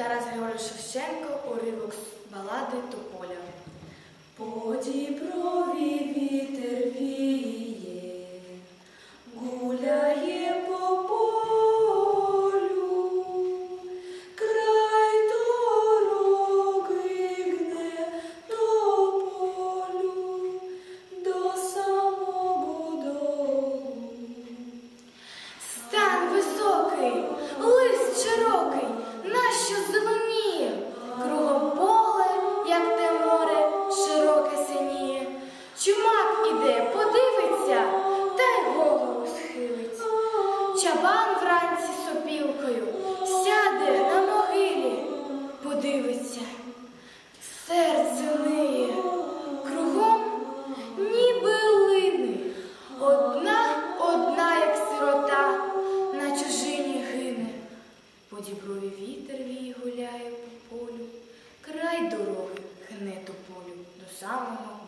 Тарас Григорович Шевченко уривок з балади Тополя. Поді прові вітер вітер, вранці сопілкою, сяде на могилі, подивиться, серце ниє, кругом ніби лини. Одна, одна, як сирота, на чужині гине. По діброві вітер вій гуляє по полю, край дороги гне тополю до самого